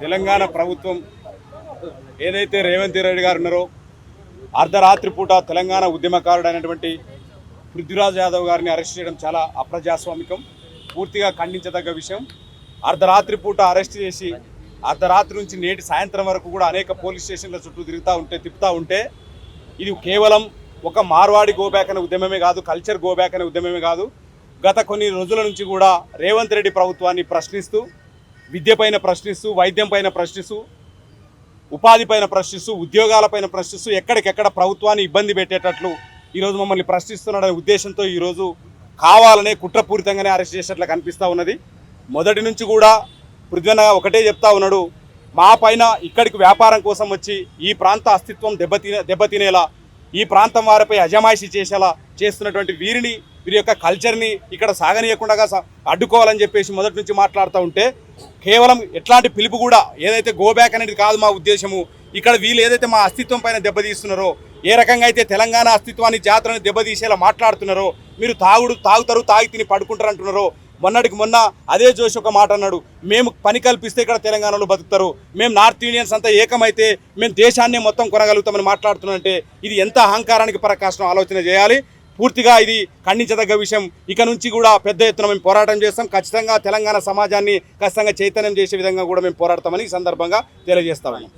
తెలంగాణ ప్రభుత్వం ఏదైతే రేవంత్ రెడ్డి గారు ఉన్నారో అర్ధరాత్రి పూట తెలంగాణ ఉద్యమకారుడు అయినటువంటి పృథ్వీరాజ్ యాదవ్ గారిని అరెస్ట్ చేయడం చాలా అప్రజాస్వామికం పూర్తిగా ఖండించదగ్గ విషయం. అర్ధరాత్రి పూట అరెస్ట్ చేసి అర్ధరాత్రి నుంచి నేటి సాయంత్రం వరకు కూడా అనేక పోలీస్ స్టేషన్ల చుట్టూ తిరుగుతూ ఉంటే తిప్పుతూ ఉంటే ఇది కేవలం ఒక మార్వాడి గోబ్యాక్ అనే ఉద్యమమే కాదు కల్చర్ గోబ్యాక్ అనే ఉద్యమమే కాదు. గత కొన్ని రోజుల నుంచి కూడా రేవంత్ రెడ్డి ప్రభుత్వాన్ని ప్రశ్నిస్తూ విద్య పైన ప్రశ్నిస్తూ వైద్యం పైన ప్రశ్నిస్తూ ఉపాధి పైన ప్రశ్నిస్తూ ఉద్యోగాలపైన ప్రశ్నిస్తూ ఎక్కడికెక్కడ ప్రభుత్వాన్ని ఇబ్బంది పెట్టేటట్లు ఈరోజు మమ్మల్ని ప్రశ్నిస్తున్నాడనే ఉద్దేశంతో ఈరోజు కావాలనే కుట్రపూరితంగానే అరెస్ట్ చేసినట్లు కనిపిస్తూ ఉన్నది. మొదటి నుంచి కూడా పృథ్వన ఒకటే చెప్తా ఉన్నాడు మా పైన ఇక్కడికి వ్యాపారం కోసం వచ్చి ఈ ప్రాంత అస్తిత్వం దెబ్బతినే దెబ్బతినేలా ఈ ప్రాంతం వారిపై అజమాయిషీ చేసేలా చేస్తున్నటువంటి వీరిని వీరి యొక్క కల్చర్ని ఇక్కడ సాగనీయకుండా అడ్డుకోవాలని చెప్పేసి మొదటి నుంచి మాట్లాడుతూ ఉంటే కేవలం ఎట్లాంటి పిలుపు కూడా ఏదైతే గోబ్యాక్ అనేది కాదు మా ఉద్దేశము ఇక్కడ వీళ్ళు ఏదైతే మా అస్తిత్వం పైన దెబ్బతీస్తున్నారో ఏ రకంగా అయితే తెలంగాణ అస్తిత్వాన్ని జాతరని దెబ్బతీసేలా మాట్లాడుతున్నారో మీరు తాగుడు తాగుతారు తాగి తిని పడుకుంటారు అంటున్నారో మొన్నటికి మొన్న అదే జోష్ ఒక మాట అన్నాడు మేము పని కల్పిస్తే ఇక్కడ తెలంగాణలో బతుకుతారు మేము నార్త్ ఇండియన్స్ అంతా ఏకమైతే మేము దేశాన్ని మొత్తం కొనగలుగుతామని మాట్లాడుతున్నామంటే ఇది ఎంత అహంకారానికి పరకాశం ఆలోచన చేయాలి పూర్తిగా ఇది ఖండించదగ్గ విషయం. ఇక నుంచి కూడా పెద్ద ఎత్తున మేము పోరాటం చేస్తాం. ఖచ్చితంగా తెలంగాణ సమాజాన్ని ఖచ్చితంగా చైతన్యం చేసే విధంగా కూడా మేము పోరాడతామని ఈ సందర్భంగా తెలియజేస్తామని